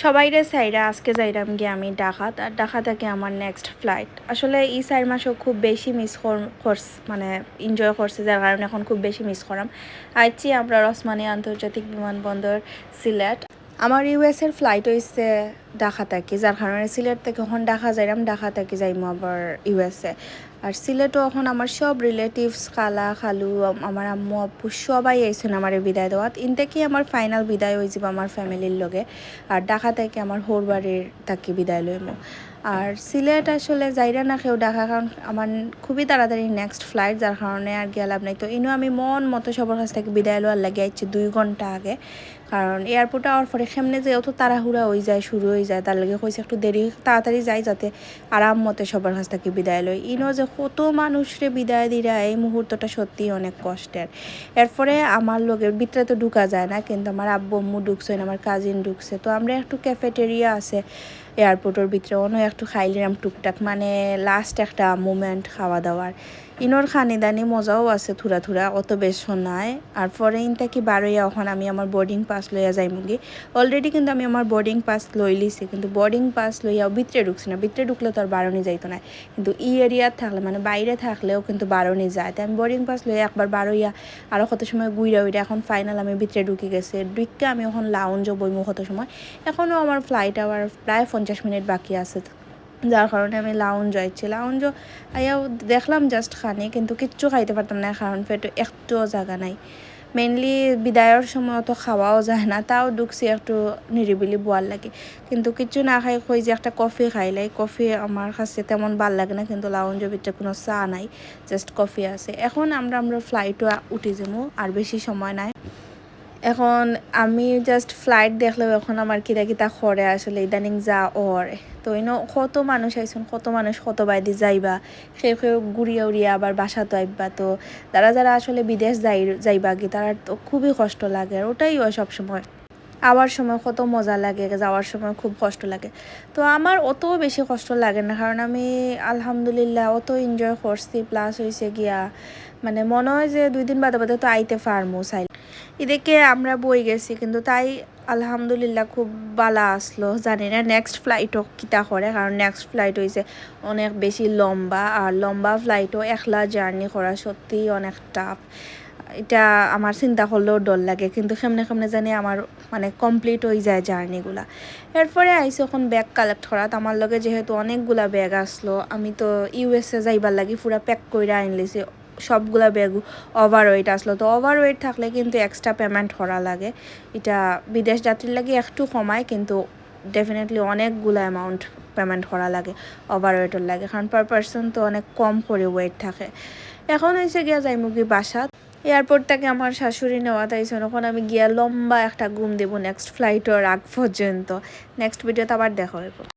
সবাইরে সাইরা, আজকে যাইরাম গিয়ে আমি ডাকাত, আর ডাকা থেকে আমার নেক্সট ফ্লাইট আসলে এই চার মাসও খুব বেশি মিস করস মানে এনজয় করছে, যার কারণে এখন খুব বেশি মিস করাম। আইছি আমরা রসমানি আন্তর্জাতিক বিমানবন্দর সিলেট। আমার ইউএসের ফ্লাইট হয়েছে ঢাকা থেকে, যার কারণে সিলেট থেকে এখন ঢাকা যাইরাম, ঢাকা থেকে যাইমু আবার ইউএসএ আর সিলেটও এখন আমার সব রিলেটিভস খালা, খালু আমার আম্মু আব্বু সবাই আইসেন আমার বিদায় দেওয়াত। ইন থেকে আমার ফাইনাল বিদায় হয়ে যাব আমার ফ্যামিলির লগে। আর ঢাকা থেকে আমার হোর বাড়ির তাকে বিদায় লইমু। আর সিলেট আসলে যাইরা না কেউ ঢাকা, কারণ আমার খুবই তাড়াতাড়ি নেক্সট ফ্লাইট যার কারণে আর গেলাম নাই। তো ইনো আমি মন মতো সবার কাছ থেকে বিদায় লওয়ার লাগে আইছি দুই ঘণ্টা আগে। কারণ এয়ারপোর্টে আওয়ার পরে সামনে যে অত তাড়াহুড়া হয়ে যায়, শুরু হয়ে যায় তার লাগে কইছে একটু দেরি তাড়াতাড়ি যাই যাতে আরাম মতে সবার কাছ থেকে বিদায় লই ইনো যে কত মানুষরে বিদায় দিরা এই মুহূর্তটা সত্যি অনেক কষ্টের এরপরে আমার লোকের ভিতরে তো ঢুকা যায় না, কিন্তু আমার আব্বু, আম্মু ঢুকছে আমার কাজিন ঢুকছে তো আমরা একটু ক্যাফেটেরিয়া আছে এয়ারপোর্টের ভিতরে অন্য একটু খাইলিলাম টুকটাক মানে লাস্ট একটা মুমেন্ট খাওয়া দাওয়ার ইনোর খানিদানি মজাও আছে থুরা থুরা, অত বেশ নাই। আর পরে ইনটা কি বারোইয়া ওখানে আমি আমার বোর্ডিং পাস লইয়া যাই মুগি অলরেডি কিন্তু আমি আমার বোর্ডিং পাস লই লিছি, কিন্তু বোর্ডিং পাস লইয়াও ভিতরে ঢুকছি না। ভিতরে ঢুকলে তো আর বারোনি যাইতো না। কিন্তু ই এরিয়ার থাকলে মানে বাইরে থাকলেও কিন্তু বারোনি যায়। তাই আমি বোর্ডিং পাস লইয়া একবার বারোইয়া আরও কত সময় গুইরা উইরা এখন ফাইনাল আমি ভিতরে ঢুকে গেছে। ঢুকে আমি এখন লাউঞ্জ বইমু কত সময়। এখনও আমার ফ্লাইট আবার প্রায় পঞ্চাশ মিনিট বাকি আছে। যার কারণে আমি লাউঞ্জ যাইছি লাউঞ্জ আইয়াও দেখলাম জাস্ট খানি, কিন্তু কিচ্ছু খাইতে পারতাম না, কারণ পেটে একটুও জায়গা নাই। মেনলি বিদায়ের সময় অত খাওয়াও যায় না, তাও ঢুকছি একটু নিরিবিলি বোয়ার লাগে। কিন্তু কিছু না খাই কই যে একটা কফি খাইলাই কফি আমার কাছে তেমন ভালো লাগে না, কিন্তু লাউঞ্জের ভিতরে কোনো চা নাই জাস্ট কফি আছে। এখন আমরা আমরা ফ্লাইটও উঠে যাব আর বেশি সময় নাই। এখন আমি জাস্ট ফ্লাইট দেখলেও এখন আমার কিতা কিতা খরে আসলে, ইদানিং যা ওর। তো ইনো কত মানুষ আইসুন, কত মানুষ কত বাইদি যাইবা সে কেউ ঘুরিয়া উড়িয়া আবার বাসা তো আইবা তো, যারা যারা আসলে বিদেশ যাই, যাইবা কি তারা তো খুবই কষ্ট লাগে, আর ওটাই হয় সবসময়। আবার সময় কত মজা লাগে, যাওয়ার সময় খুব কষ্ট লাগে। তো, আমার অত বেশি কষ্ট লাগে না, কারণ আমি আলহামদুলিল্লাহ অত এনজয় করছি প্লাস হয়েছে গিয়া মানে মনে হয় যে দুই দিন বাদে বাদে তো আইতে পারমো চাই এদিকে আমরা বই গেছি, কিন্তু তাই আলহামদুলিল্লাহ খুব বালা আসলো, জানি না। নেক্সট ফ্লাইটও কিতা করে, কারণ নেক্সট ফ্লাইট হয়েছে অনেক বেশি লম্বা, আর লম্বা ফ্লাইটও একলা জার্নি করা সত্যিই অনেক টাফ এটা আমার চিন্তা করলেও ডর লাগে, কিন্তু কেমনে কেমনে জানি আমার মানে কমপ্লিট হয়ে যায় জার্নিগুলা এরপরে আইসি এখন ব্যাগ কালেক্ট করাত আমার লগে যেহেতু অনেকগুলা ব্যাগ আসলো, আমি তো ইউএসএ যাইবার লাগি, পুরা প্যাক করে আনলিছি সবগুলা ব্যাগ ওভার ওয়েট আসলো। তো ওভার ওয়েট থাকলে কিন্তু এক্সট্রা পেমেন্ট করা লাগে। এটা বিদেশ যাত্রীর লাগে একটু কমায়, কিন্তু ডেফিনেটলি অনেকগুলো অ্যামাউন্ট পেমেন্ট করা লাগে ওভার ওয়েটের লাগে। কারণ পার পার্সন তো অনেক কম করে ওয়েট থাকে। এখন হয়েছে গিয়া যাই মুগি বাসা। এয়ারপোর্ট থেকে আমার শাশুড়ি নেওয়া তাইছে তখন আমি গিয়া লম্বা একটা ঘুম দেবো নেক্সট ফ্লাইটের আগ পর্যন্ত। নেক্সট ভিডিওতে আবার দেখা হইব।